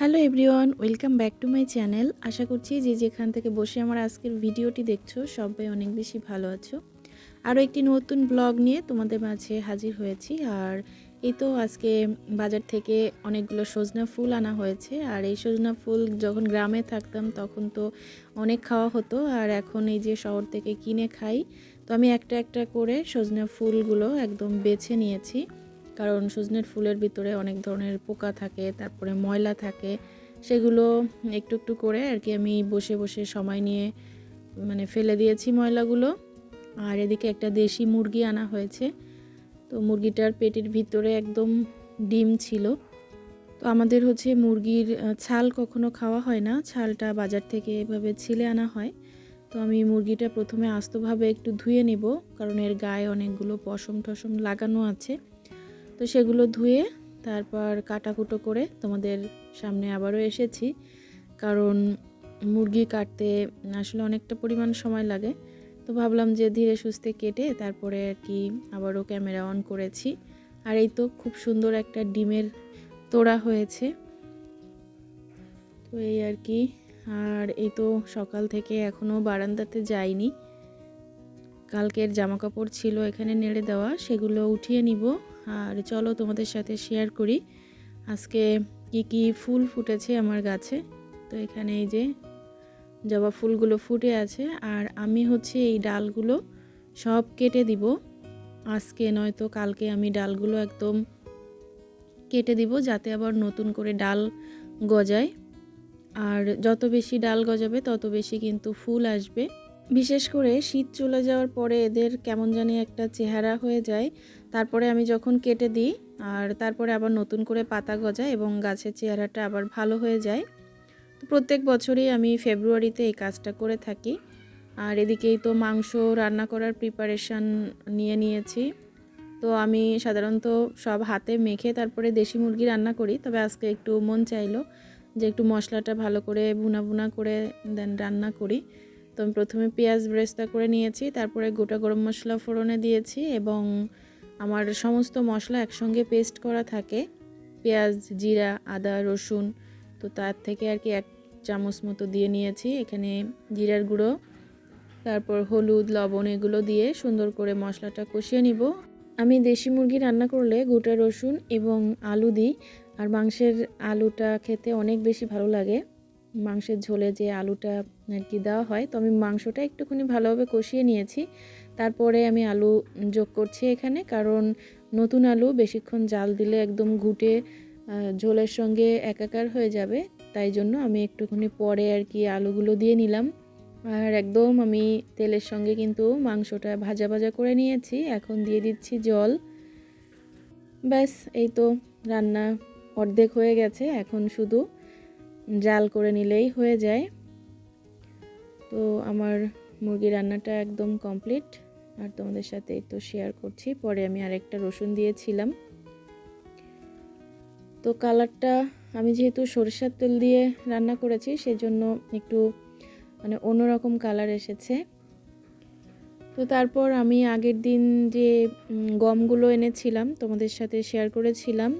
Hello everyone, welcome back to my channel. আশা করছি যে যেখান থেকে বসে আমার আজকের ভিডিওটি দেখছ, সবাই অনেক বেশি ভালো আছো। আরও একটি নতুন ব্লগ নিয়ে তোমাদের মাঝে হাজির হয়েছি। আর এই তো আজকে বাজার থেকে অনেকগুলো সজনা ফুল আনা হয়েছে। আর এই সজনা ফুল যখন গ্রামে থাকতাম, তখন তো অনেক খাওয়া হতো। আর এখন এই যে শহর থেকে কিনে খাই, তো আমি একটা একটা করে সজনা ফুলগুলো একদম বেছে নিয়েছি। কারণ সজনের ফুলের ভিতরে অনেক ধরনের পোকা থাকে, তারপরে ময়লা থাকে, সেগুলো একটু একটু করে আর কি আমি বসে বসে সময় নিয়ে মানে ফেলে দিয়েছি ময়লাগুলো। আর এদিকে একটা দেশি মুরগি আনা হয়েছে। তো মুরগিটার পেটের ভিতরে একদম ডিম ছিল। তো আমাদের হচ্ছে মুরগির ছাল কখনো খাওয়া হয় না। ছালটা বাজার থেকে এভাবে ছিলে আনা হয়। তো আমি মুরগিটা প্রথমে আস্তভাবে একটু ধুয়ে নেব, কারণ এর গায়ে অনেকগুলো পশম টসম লাগানো আছে। তো সেগুলো ধুয়ে তারপর কাটাকুটো করে তোমাদের সামনে আবারও এসেছি। কারণ মুরগি কাটতে আসলে অনেকটা পরিমাণ সময় লাগে। তো ভাবলাম যে ধীরে সুস্থে কেটে তারপরে আর কি আবারও ক্যামেরা অন করেছি। আর এই তো খুব সুন্দর একটা ডিমের তোড়া হয়েছে। তো এই আর কি। আর এই তো সকাল থেকে এখনও বারান্দাতে যাইনি। কালকের জামা কাপড় ছিল এখানে নেড়ে দেওয়া, সেগুলো উঠিয়ে নিব। আর চলো তোমাদের সাথে শেয়ার করি। আজকে কি কি ফুল ফুটেছে আমার গাছে। তো এখানে এই যে জবা ফুলগুলো ফুটে আছে আর আমি হচ্ছে এই ডালগুলো সব কেটে দিব। আজকে নয়তো কালকে আমি ডালগুলো একদম কেটে দিব যাতে আবার নতুন করে ডাল গজায়। আর যত বেশি ডাল গজাবে তত বেশি কিন্তু ফুল আসবে। বিশেষ করে শীত চলে যাওয়ার পরে এদের কেমন জানি একটা চেহারা হয়ে যায়। তারপরে আমি যখন কেটে দিই, আর তারপরে আবার নতুন করে পাতা গজায় এবং গাছের চেহারাটা আবার ভালো হয়ে যায়। প্রত্যেক বছরই আমি ফেব্রুয়ারিতে এই কাজটা করে থাকি। আর এদিকেই তো মাংস রান্না করার প্রিপারেশান নিয়ে নিয়েছি। তো আমি সাধারণত সব হাতে মেখে তারপরে দেশি মুরগি রান্না করি, তবে আজকে একটু মন চাইলো যে একটু মশলাটা ভালো করে বুনা বুনা করে দেন রান্না করি। তো আমি প্রথমে পেঁয়াজ ব্রেস্তা করে নিয়েছি, তারপরে গোটা গরম মশলা ফোড়নে দিয়েছি এবং আমার সমস্ত মশলা একসঙ্গে পেস্ট করা থাকে। পেঁয়াজ, জিরা, আদা, রসুন, তো তার থেকে আর কি এক চামচ মতো দিয়ে নিয়েছি, এখানে জিরার গুঁড়ো, তারপর হলুদ, লবণ এগুলো দিয়ে সুন্দর করে মশলাটা কষিয়ে নিব। আমি দেশি মুরগি রান্না করলে গোটা রসুন এবং আলু দিই, আর মাংসের আলুটা খেতে অনেক বেশি ভালো লাগে। মাংসের ঝোলে যে আলুটা আর কি দেওয়া হয়, তো আমি মাংসটা একটুখানি ভালোভাবে কষিয়ে নিয়েছি। তারপরে আমি আলু যোগ করছি এখানে, কারণ নতুন আলু বেশিক্ষণ জাল দিলে একদম ঘুটে ঝোলের সঙ্গে একাকার হয়ে যাবে। তাই জন্য আমি একটুখানি পরে আর কি আলুগুলো দিয়ে নিলাম। আর একদম আমি তেলের সঙ্গে কিন্তু মাংসটা ভাজা ভাজা করে নিয়েছি, এখন দিয়ে দিচ্ছি জল। ব্যাস, এই তো রান্না অর্ধেক হয়ে গেছে, এখন শুধু জাল করে নিলেই হয়ে যায়। তো আমার মুরগি রান্নাটা একদম কমপ্লিট আর তোমাদের সাথে তো শেয়ার করছি। পরে আমি আরেকটা রসুন দিয়েছিলাম। তো কালারটা আমি যেহেতু সরিষার তেল দিয়ে রান্না করেছি, সেজন্য একটু মানে অন্যরকম কালার এসেছে। তো তারপর আমি আগের দিন যে গমগুলো এনেছিলাম, তোমাদের সাথে শেয়ার করেছিলাম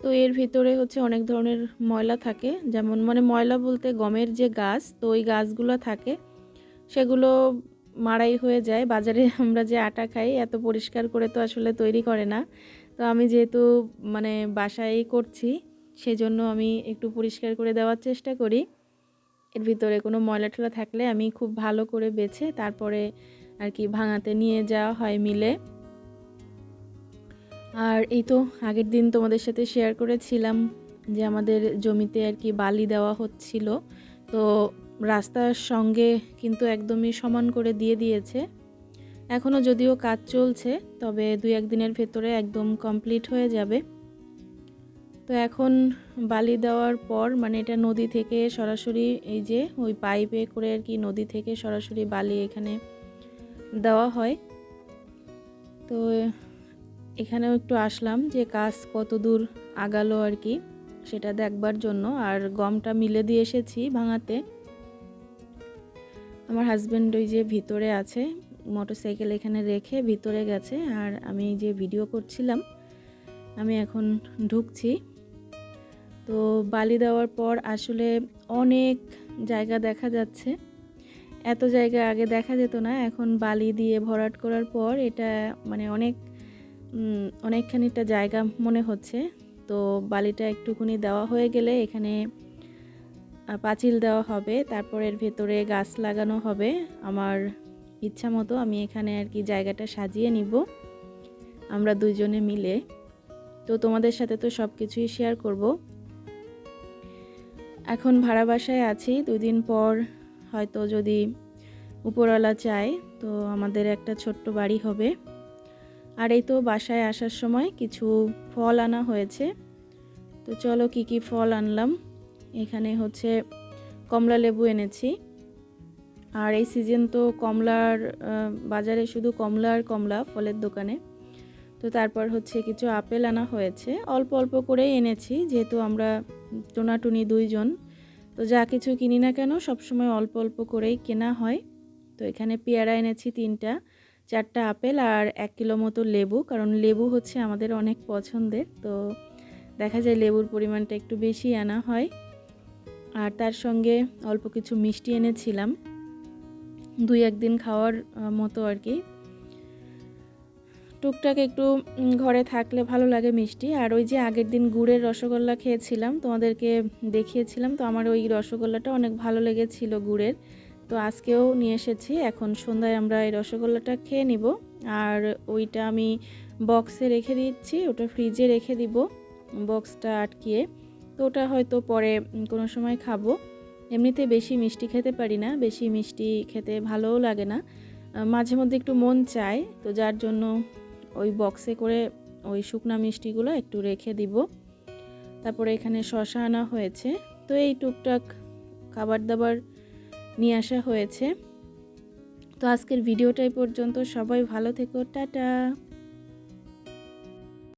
তো এর ভিতরে হচ্ছে অনেক ধরনের ময়লা থাকে। যেমন মানে ময়লা বলতে গমের যে গাছ, তো ওই গাছগুলো থাকে। সেগুলো মাড়াই হয়ে যায়। বাজারে আমরা যে আটা খাই, এত পরিষ্কার করে তো আসলে তৈরি করে না। তো আমি যেহেতু মানে বাসায় করছি, সেজন্য আমি একটু পরিষ্কার করে দেওয়ার চেষ্টা করি। এর ভিতরে কোনো ময়লা টলা থাকলে আমি খুব ভালো করে বেছে, তারপরে আর কি ভাঙাতে নিয়ে যাওয়া হয় মিলে। আর এই তো আগের দিন তোমাদের সাথে শেয়ার করেছিলাম যে আমাদের জমিতে আর কি বালি দেওয়া হচ্ছিল। তো রাস্তার সঙ্গে কিন্তু একদমই সমান করে দিয়ে দিয়েছে। এখনও যদিও কাজ চলছে, তবে দুই একদিনের ভেতরে একদম কমপ্লিট হয়ে যাবে। তো এখন বালি দেওয়ার পর মানে এটা নদী থেকে সরাসরি এই যে ওই পাইপে করে আর কি নদী থেকে সরাসরি বালি এখানে দেওয়া হয়। তো এখানেও একটু আসলাম যে কাজ কত দূর আগালো আর কি, সেটা দেখবার জন্য। আর গমটা মিলে দিয়ে এসেছি ভাঙাতে। আমার হাজব্যান্ড ওই যে ভিতরে আছে, মোটরসাইকেল এখানে রেখে ভিতরে গেছে। আর আমি যে ভিডিও করছিলাম, আমি এখন ঢুকছি। তো বালি দেওয়ার পর আসলে অনেক জায়গা দেখা যাচ্ছে। এত জায়গা আগে দেখা যেত না, এখন বালি দিয়ে ভরাট করার পর এটা মানে অনেক অনেকখানিটা জায়গা মনে হচ্ছে। তো বালিটা একটুকুনি দেওয়া হয়ে গেলে এখানে পাঁচিল দেওয়া হবে। তারপর এর ভেতরে গাছ লাগানো হবে। আমার ইচ্ছা মতো আমি এখানে আর কি জায়গাটা সাজিয়ে নিব। আমরা দুইজনে মিলে। তো তোমাদের সাথে তো সব কিছুই শেয়ার করব। এখন ভাড়া বাসায় আছি। দুদিন পর হয়তো যদি উপরওয়ালা চায়, তো আমাদের একটা ছোট্ট বাড়ি হবে। আর এই তো বাসায় আসার সময় কিছু ফল আনা হয়েছে। তো চলো কি কি ফল আনলাম। এখানে হচ্ছে কমলা লেবু এনেছি। আর এই সিজন তো কমলার বাজারে শুধু কমলা আর কমলা ফলের দোকানে। তো তারপর হচ্ছে কিছু আপেল আনা হয়েছে। অল্প অল্প করেই এনেছি, যেহেতু আমরা টোনাটুনি দুইজন। তো যা কিছু কিনি না কেন, সবসময় অল্প অল্প করেই কেনা হয়। তো এখানে পেয়ারা এনেছি তিনটা। চারটা আপেল আর এক কিলো মতো লেবু, কারণ লেবু হচ্ছে আমাদের অনেক পছন্দের। তো দেখা যায় লেবুর পরিমাণটা একটু বেশি আনা হয়। আর তার সঙ্গে অল্প কিছু মিষ্টি এনেছিলাম। দুই একদিন খাওয়ার মতো আর কি। টুকটাক একটু ঘরে থাকলে ভালো লাগে মিষ্টি। আর ওই যে আগের দিন গুড়ের রসগোল্লা খেয়েছিলাম, তোমাদেরকে দেখিয়েছিলাম। তো আমার ওই রসগোল্লাটা অনেক ভালো লেগেছিল গুড়ের। তো আজকেও নিয়ে এসেছি। এখন সন্ধ্যায় আমরা এই রসগোল্লাটা খেয়ে নিব। আর ওইটা আমি বক্সে রেখে দিচ্ছি, ওটা ফ্রিজে রেখে দিব বক্সটা আটকিয়ে। তো ওটা হয়তো পরে কোনো সময় খাব। এমনিতে বেশি মিষ্টি খেতে পারি না, বেশি মিষ্টি খেতে ভালোও লাগে না। মাঝে মধ্যে একটু মন চায়, তো যার জন্য ওই বক্সে করে ওই শুকনা মিষ্টিগুলো একটু রেখে দিব। তারপরে এখানে শশা আনা হয়েছে। তো এই টুকটাক খাবার দাবার নিয়ে আসা হয়েছে। তো আজকের ভিডিওটাই পর্যন্ত। সবাই ভালো থেকো। টাটা।